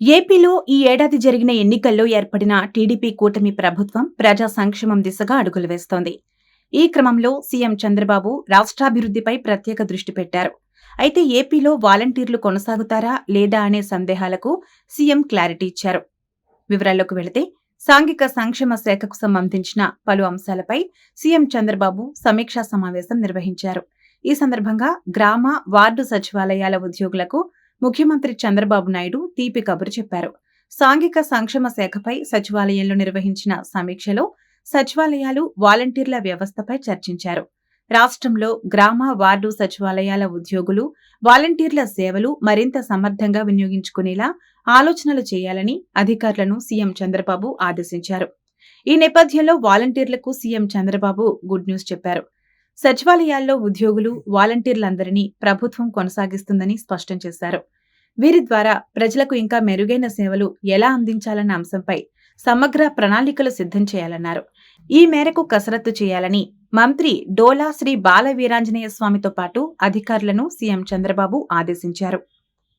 ఏపీలో ఈ ఏడాది జరిగిన ఎన్నికల్లో ఏర్పడిన టీడీపీ కూటమి ప్రభుత్వం ప్రజా సంక్షేమం దిశగా అడుగులు వేస్తోంది. ఈ క్రమంలో సీఎం చంద్రబాబు రాష్ట్రాభివృద్ధిపై ప్రత్యేక దృష్టి పెట్టారు. అయితే ఏపీలో వాలంటీర్లు కొనసాగుతారా లేదా అనే సందేహాలకు సీఎం క్లారిటీ ఇచ్చారు. వివరాల్లోకి వెళితే సాంఘిక సంక్షేమ శాఖకు సంబంధించిన పలు అంశాలపై సీఎం చంద్రబాబు సమీక్షా సమావేశం నిర్వహించారు. ఈ సందర్భంగా గ్రామ వార్డు సచివాలయాల ఉద్యోగులకు ముఖ్యమంత్రి చంద్రబాబు నాయుడు తీపి కబురు చెప్పారు. సాంఘిక సంక్షేమ శాఖపై సచివాలయంలో నిర్వహించిన సమీక్షలో సచివాలయాలు వాలంటీర్ల వ్యవస్థపై చర్చించారు. రాష్ట్రంలో గ్రామ వార్డు సచివాలయాల ఉద్యోగులు వాలంటీర్ల సేవలు మరింత సమర్థంగా వినియోగించుకునేలా ఆలోచనలు చేయాలని అధికారులను సీఎం చంద్రబాబు ఆదేశించారు. ఈ నేపథ్యంలో వాలంటీర్లకు సీఎం చంద్రబాబు గుడ్ న్యూస్ చెప్పారు. సచివాలయాల్లో ఉద్యోగులు వాలంటీర్లందరినీ ప్రభుత్వం కొనసాగిస్తుందని స్పష్టం చేశారు. వీరి ద్వారా ప్రజలకు ఇంకా మెరుగైన సేవలు ఎలా అందించాలన్న అంశంపై సమగ్ర ప్రణాళికలు సిద్ధం చేయాలన్నారు. ఈ మేరకు కసరత్తు చేయాలని మంత్రి డోలా శ్రీ బాల వీరాంజనేయ స్వామితో పాటు అధికారులను సీఎం చంద్రబాబు ఆదేశించారు.